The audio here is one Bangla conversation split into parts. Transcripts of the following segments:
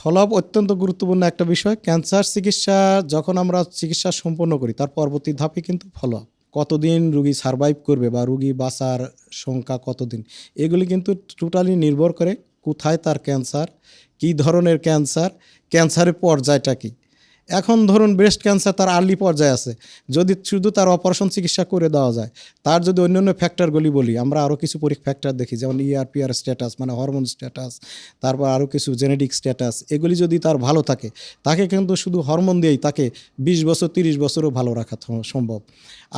ফলো অত্যন্ত গুরুত্বপূর্ণ একটা বিষয়, ক্যান্সার চিকিৎসা যখন আমরা চিকিৎসা সম্পন্ন করি, তার পরবর্তী ধাপে কিন্তু ফলো আপ কতদিন রুগী সারভাইভ করবে বা রুগী বাঁচার সংখ্যা কতদিন, এগুলি কিন্তু টোটালি নির্ভর করে কোথায় তার ক্যান্সার, কি ধরনের ক্যান্সার, ক্যান্সারের পর্যায়টা কী। এখন ধরুন ব্রেস্ট ক্যান্সার তার আর্লি পর্যায়ে আছে। যদি শুধু তার অপারেশন চিকিৎসা করে দেওয়া যায়, তার যদি অন্যান্য ফ্যাক্টরগুলি বলি, আমরা আরও কিছু পরীক্ষা ফ্যাক্টর দেখি, যেমন E ইআরপিআর স্ট্যাটাস মানে হরমোন স্ট্যাটাস তারপর আরও কিছু জেনেটিক স্ট্যাটাস এগুলি যদি তার ভালো থাকে, তাকে কিন্তু শুধু হরমোন দিয়েই তাকে বিশ বছর, তিরিশ বছরও ভালো রাখা সম্ভব।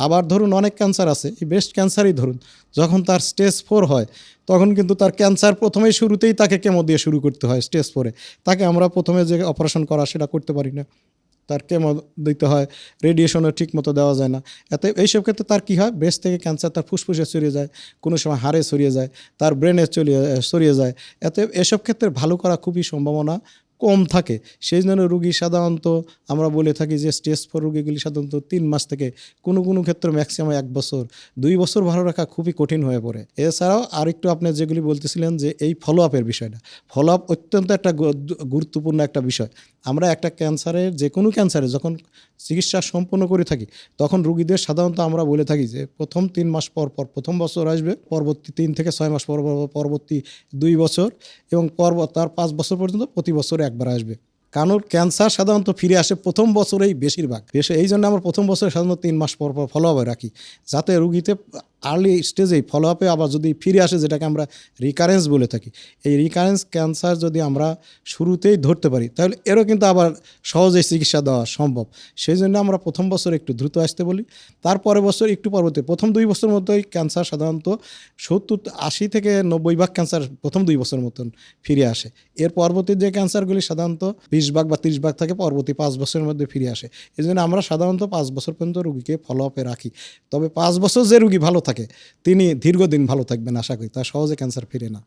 আবার ধরুন অনেক ক্যান্সার আছে, এই ব্রেস্ট ক্যান্সারই ধরুন, যখন তার স্টেজ ফোর হয়, তখন কিন্তু তার ক্যান্সার প্রথমেই শুরুতেই তাকে কেমো দিয়ে শুরু করতে হয় স্টেজ ফোরে তাকে আমরা প্রথমে যে অপারেশন করা, সেটা করতে পারি না। তার কেমো দিতে হয় রেডিয়েশনও ঠিক মতো দেওয়া যায় না। এতে এইসব ক্ষেত্রে তার কী হয়? ব্রেস্ট থেকে ক্যান্সার তার ফুসফুসে ছড়িয়ে যায়, কোনো সময় হাড়ে ছড়িয়ে যায়, তার ব্রেনে চলিয়ে ছড়িয়ে যায়। এতে এসব ক্ষেত্রে ভালো করা খুবই সম্ভাবনা। কম থাকে। সেই জন্য রুগী সাধারণত আমরা বলে থাকি যে স্টেজ ফোর রুগীগুলি সাধারণত তিন মাস থেকে কোনো কোনো ক্ষেত্রে ম্যাক্সিমাম এক বছর, দুই বছর ভালো রাখা খুবই কঠিন হয়ে পড়ে। এছাড়াও আরেকটু আপনি যেগুলি বলতেছিলেন যে, এই ফলো আপের বিষয়টা। ফলো আপ অত্যন্ত একটা গুরুত্বপূর্ণ একটা বিষয়। আমরা একটা ক্যান্সারের, যে কোনো ক্যান্সারে যখন চিকিৎসা সম্পন্ন করে থাকি, তখন রুগীদের সাধারণত আমরা বলে থাকি যে, প্রথম তিন মাস পর পর, প্রথম বছর আসবে, পরবর্তী তিন থেকে ছয় মাস পর পর, পরবর্তী দুই বছর এবং পর, তার পাঁচ বছর পর্যন্ত প্রতি বছরে একবার আসবে। কারণ ক্যান্সার সাধারণত ফিরে আসে প্রথম বছরেই বেশিরভাগ। বেশি এই জন্য আমরা প্রথম বছরে সাধারণত তিন মাস পর পর ফলো রাখি। যাতে রুগীতে আর্লি স্টেজেই ফলো আপে আবার যদি ফিরে আসে, যেটাকে আমরা রিকারেন্স বলে থাকি, এই রিকারেন্স ক্যান্সার যদি আমরা শুরুতেই ধরতে পারি, তাহলে এরও কিন্তু আবার সহজেই চিকিৎসা দেওয়া সম্ভব। সেই জন্য আমরা প্রথম বছর একটু দ্রুত আসতে বলি তারপরে বছর একটু পরবর্তী, প্রথম দুই বছর মতোই ক্যান্সার সাধারণত সত্তর, আশি থেকে নব্বই ভাগ ক্যান্সার প্রথম দুই বছর মতন ফিরে আসে। এর পরবর্তী যে ক্যান্সারগুলি সাধারণত বিশ ভাগ বা তিরিশ ভাগ থাকে, পরবর্তী পাঁচ বছরের মধ্যে ফিরে আসে। এই জন্য আমরা সাধারণত পাঁচ বছর পর্যন্ত রুগীকে ফলো আপে রাখি। তবে পাঁচ বছর যে রুগী ভালো থাকে। তিনি দীর্ঘদিন ভালো থাকবেন আশা করি তার সহজে ক্যান্সার ফিরে না।